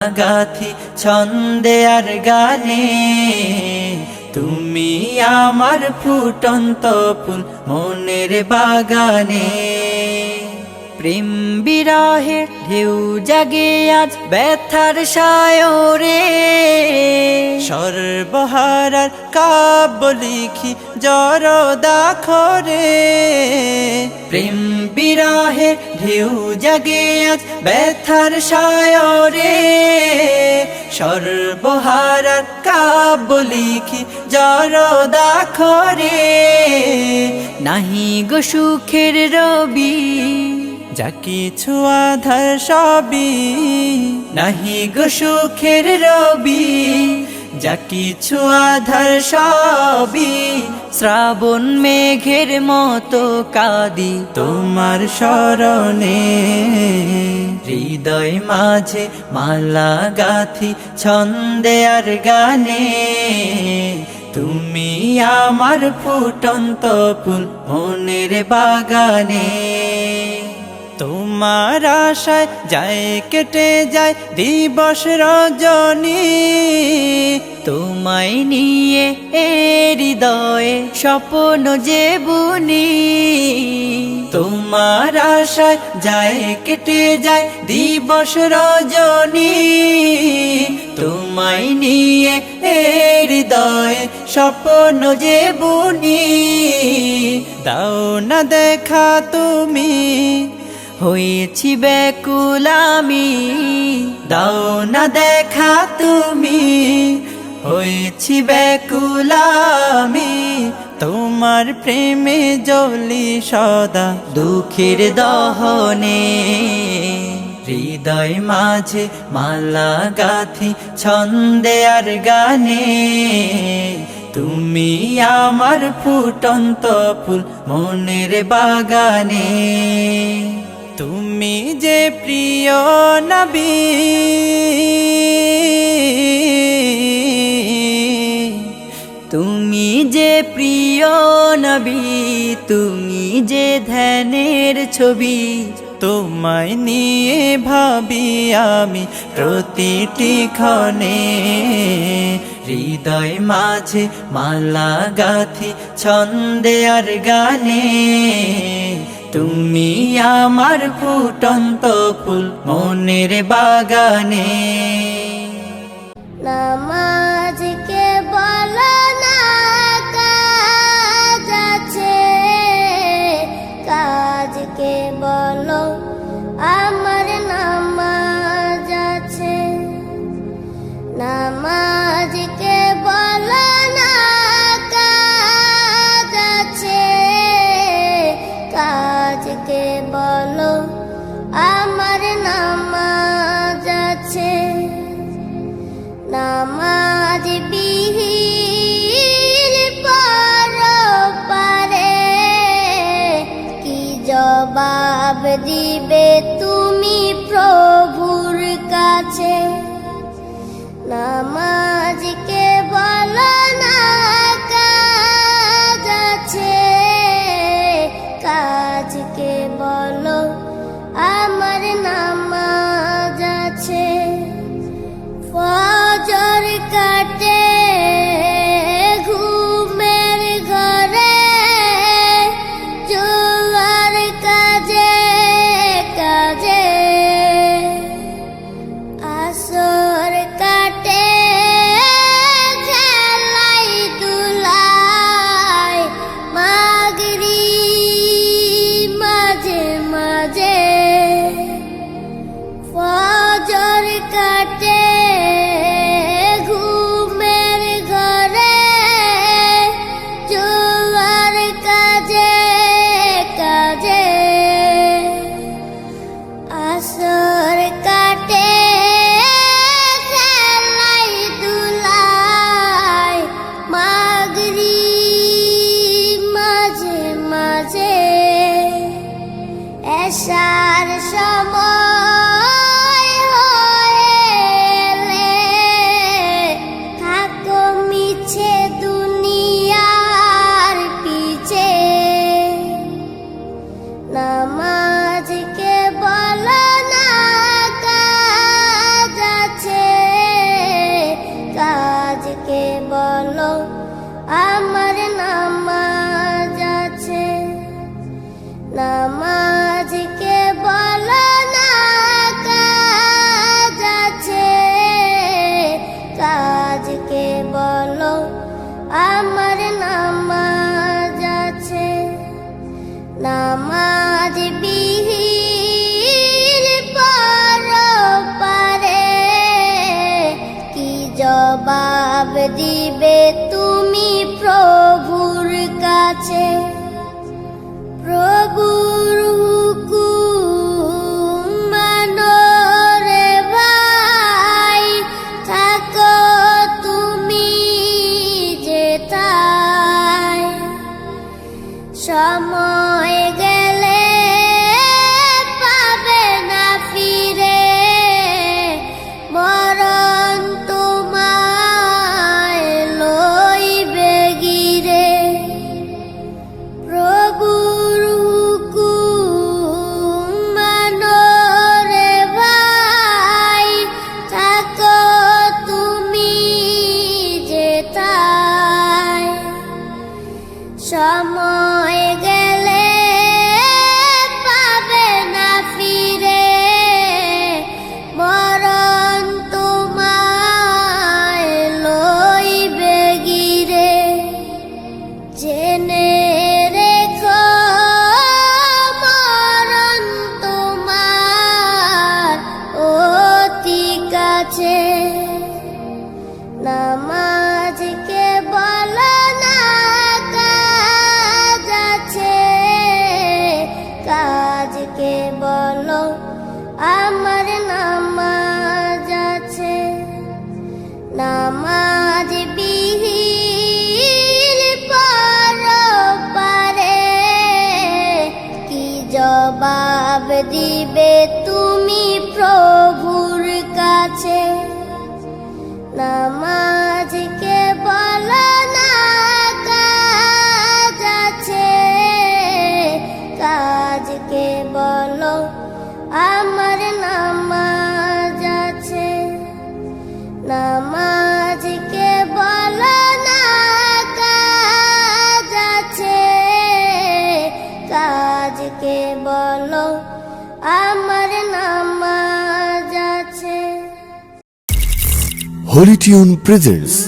গাথি ছন্দে আর গানে। তুমি আমার ফুটন্ত ফুল মনের বাগানে। প্রেম বিরহে ঢেউ জাগে আজ ব্যথার সায়রে। সর্বহারার কাব্য লিখি জর দাখরে প্রেম বিরহে ঢেউ জাগে আজ ব্যথার সায়রে। সর্বহারার কাব্য লিখি জর দাখরে নাহি গো সুখের রবি যা কিছু আধার সবই। নাহি গো সুখের রবি, যা কিছু আধার সবই। শ্রাবণ মেঘের মতো কাদি তোমার স্মরণে হৃদয় মাঝে মালা গাথি, ছন্দে আর গানে। তুমি আমার ফুটন্ত ফুল মনের বাগানে। তোমার আশায় যায়, কেটে যায় দিবস রজনী। তোমায় নিয়ে হৃদয়ে স্বপ্ন যে বুনি তোমার আশায় যায়, কেটে যায় দিবস রজনী। তোমায় নিয়ে হৃদয়ে স্বপ্ন যে বুনি দাও না দেখা তুমি হয়েছি বেকুলামি, দাও না দেখা তুমি। হয়েছি বেকুলামি, তোমার প্রেমে জলি সদা দুঃখের দহনে। হৃদয় মাঝে মালা গাথি, ছন্দে আর গানে। তুমি আমার ফুটন্ত ফুল মনের বাগানে। তুমি যে প্রিয় নবী। তুমি যে প্রিয় নবী, তুমি যে ধ্যানের ছবি। তোমায় নিয়ে ভাবি আমি প্রতিটি ক্ষণে। হৃদয় মাঝে মালা গাথি, ছন্দে আর গানে। তুমি আমার ফুটন্ত ফুল মনের বাগানে। নামাজকে দিবে তুমি প্রভুর কাছে? প্রভুর নামাজকে আমার নামাজ আছে। নামাজকে বল না, কাজ আছে। কাজকে বলো, আমার নামাজ আছে। Holy Tune presents.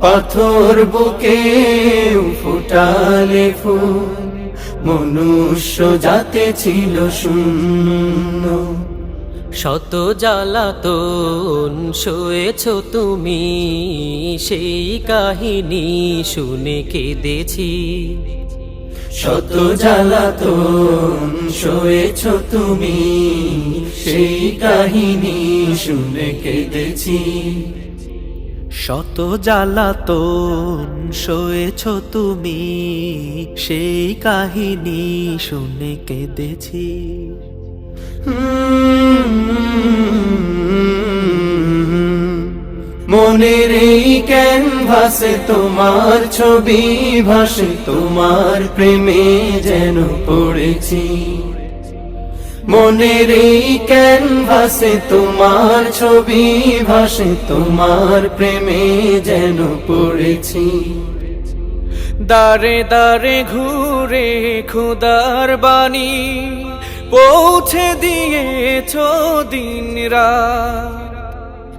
পাথর বুকে ফুটালে ফুল, মনুষ্য যাতে ছিল শূন্য। শত জ্বালাতন শোয়েছ তুমি, সেই কাহিনী শুনে কেঁদেছি। শত জ্বালাতন শোয়েছ তুমি, সেই কাহিনী শুনে কেঁদেছি। শত জ্বালাতন শোয়েছ তুমি, সেই কাহিনী শুনে কেঁদেছি। মনের এই ক্যানভাসে তোমার ছবি ভাসে, তোমার প্রেমে যেন পড়েছি। মনের ক্যানভাসে তোমার ছবি ভাসে, তোমার প্রেমে যেন পড়েছি। দারে দারে ঘুরে খুদার বাণী পৌঁছে দিয়েছ দিন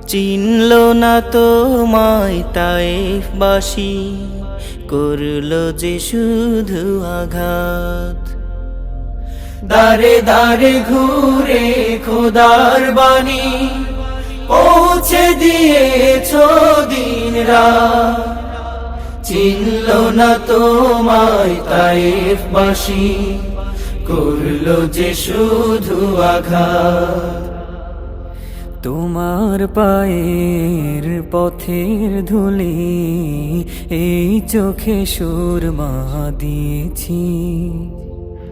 চিনল না তোমায় তাইফবাসী করল যে শুধু আঘাত। দারে দারে ঘুরে খোদার বাণী পৌঁছে দিয়েছ দিন রাত। চিনল না তোমায় তাইফ বাসি, করল যে শুধু আঘাত। তোমার পায়ের পথের ধুলি এই চোখে সুরমা দিয়েছি।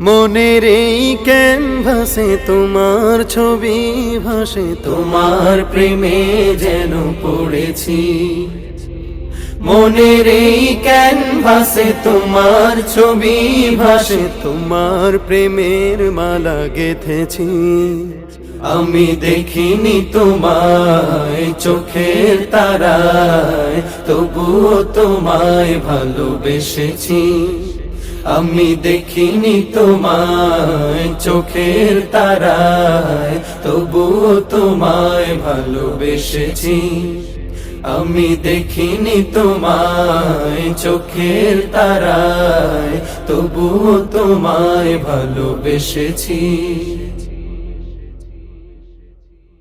মনের এই ক্যানভাসে তোমার ছবি ভাসে, তোমার প্রেমে যেন পড়েছি। মনের এই ক্যানভাসে তোমার ছবি ভাসে, তোমার প্রেমের মালা গেথেছি। আমি দেখিনি তোমায় চোখের তারায়, তবুও তোমায় ভালোবেসেছি। আমি দেখিনি তোমায় চোখের তারায় তবু তোমায় ভালোবেসেছি। আমি দেখিনি তোমায় চোখের তারায় তবু তোমায় ভালোবেসেছি।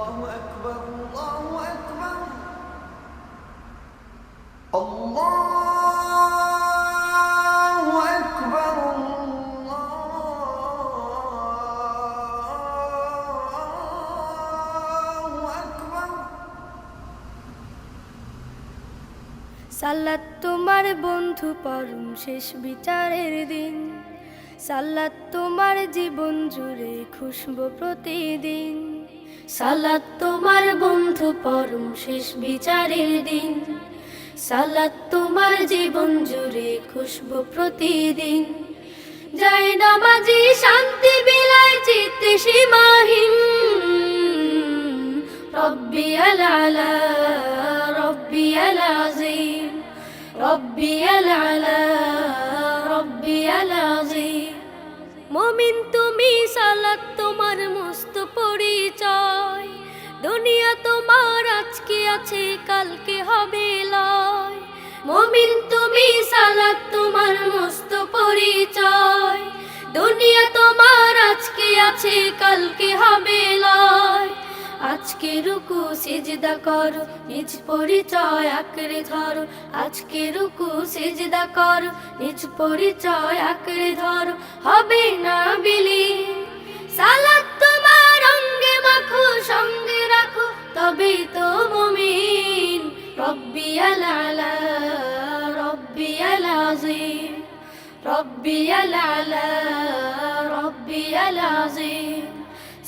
الله أكبر الله أكبر الله أكبر الله أكبر সাল্লাত তোমার বন্ধু পরম শেষ বিচারের দিন সাল্লাত তোমার জীবন জুড়ে খুশব প্রতিদিন সালাত তোমার বন্ধু পরম শেষ বিচারের দিন। সালাত তোমার জীবন জুড়ে খুশব প্রতিদিন। জয় নামাজি, শান্তি, বিলায়, চিত্তে সীমাহীন। রব্বি আলা রব্বি আলাজিম রব্বি আলা রব্বি আলাজিম মমিন তুমি, সালাত তোমার মস্ত পরিচয়। দুনিয়া তোমার, আজকে আছে, কালকে হবে লয়। মমিন তুমি, সালাত তোমার মস্ত পরিচয়। দুনিয়া তোমার, আজকে আছে, কালকে হবে লয়। আজকে রুকু, সিজদা করো, নিজ পরিচয় আঁকড়ে ধরো। আজকে রুকু, সিজদা করো, নিজ পরিচয় আঁকড়ে ধরো। হবে না বিলি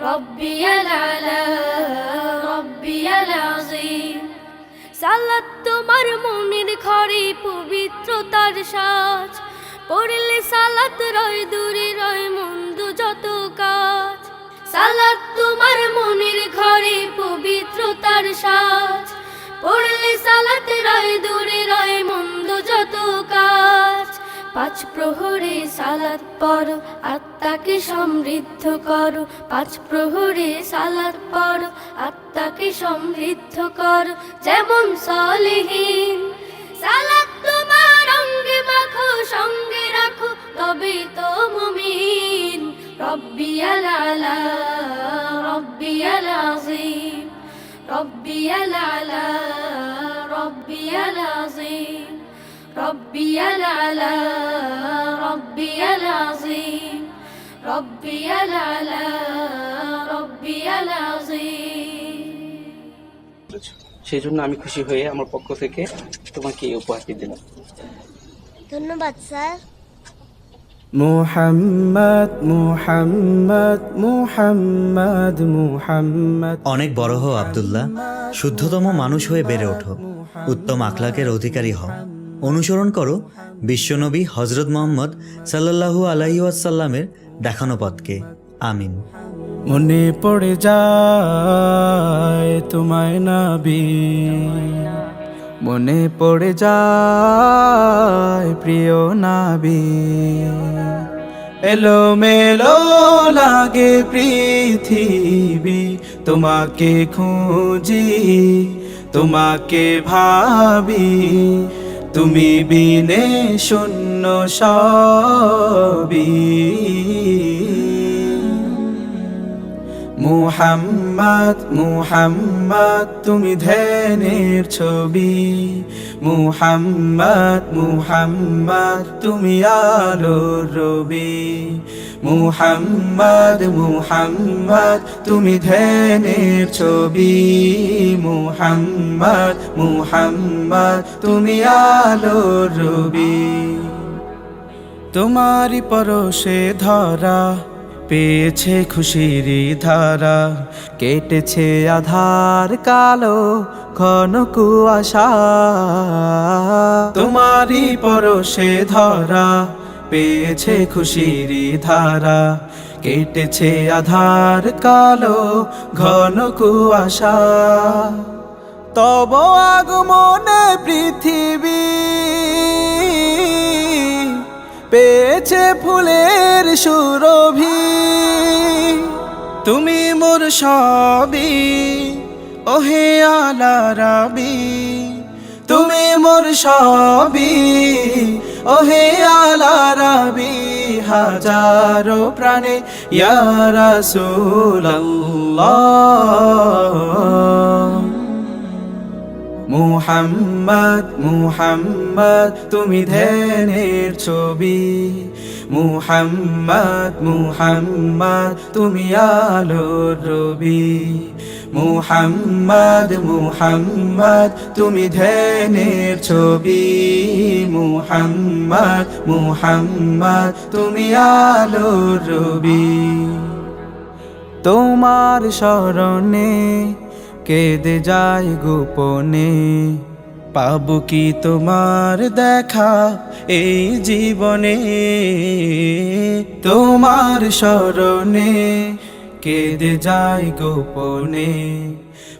রব্বি আলা রব্বি আজিম সালাত তোমার মনের ঘরে পবিত্রতার সাজ। পড়লে সালাত রয়, দূরে রয়, মন্দ যত কাজ। সালাত তোমার মনের ঘরে পবিত্রতার সাজ। পড়লে সালাত রয়, দূরে রয়, মন্দ যত কাজ। পাঁচ প্রহরে সালাত পড়ো, আত্মাকে সমৃদ্ধ করো। পাঁচ প্রহরে সালাত পড়ো, আত্মাকে সমৃদ্ধ করো। যেমন সলেহীন, সালাত তোমার অঙ্গে মাখো, সঙ্গে রাখো, তবে তো মুমিন। রব্বি আলা রব্বি আলাজিম রব্বি আলা রব্বি আলাজিম ربي العلا ربي العظيم ربي العلا ربي العظيم সেই জন্য আমি খুশি হয়ে আমার পক্ষ থেকে তোমাকে এই উপহারটি দিলাম ধন্যবাদ স্যার মুহাম্মদ মুহাম্মদ মুহাম্মদ মুহাম্মদ অনেক বড় হও আব্দুল্লাহ শুদ্ধতম মানুষ হয়ে বেড়ে ওঠো উত্তম আখলাকের অধিকারী হও অনুসরণ করো বিশ্বনবী হজরত মোহাম্মদ সাল্লাল্লাহু আলাইহি ওয়াসাল্লামের দেখানো পথকে। আমিন। মনে পড়ে যায় তোমায় নাবি। মনে পড়ে যায় প্রিয় নাবি। এলো মেলো লাগে পৃথিবী, তোমাকে খুঁজি, তোমাকে ভাবি। তুমি বিনে শূন্য সবই। মুহাম্মদ মুহাম্মদ, তুমি ধ্যানের ছবি। মুহাম্মদ মুহাম্মদ, তুমি আলোর রবি। মুহাম্মদ মুহাম্মদ, তুমি ধ্যানের ছবি। মুহাম্মদ মুহাম্মদ, তুমি আলোর রবি। তোমারই পরশে ধরা পেয়েছে খুশির ধারা, কেটেছে আধার কালো ঘন কুয়াশা। তোমারই পরশে ধরা, পেয়েছে খুশির ধারা, কেটেছে আধার কালো ঘন কুয়াশা। তব আগমনে পৃথিবী পেয়েছে ফুলের সুরভি। তুমি মোর সবই, ওহে আলা রাবি। তুমি মোর সবই, ওহে আলা রাবি। হাজারো প্রাণে ইয়ারা মুহাম্মদ মুহাম্মদ, তুমি ধ্যানের ছবি। মুহাম্মদ মুহাম্মদ, তুমি আলোর রবি। মুহাম্মদ মুহাম্মদ, তুমি ধ্যানের ছবি। মুহাম্মদ মুহাম্মদ, তুমি আলোর রবি। তোমার স্মরণে কেঁদে যায় গোপনে। পাবো কি তোমার দেখা এই জীবনে? তোমার স্মরণে কেঁদে যায় গোপনে।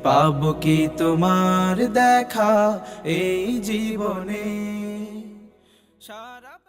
পাবো কি তোমার দেখা এই জীবনে?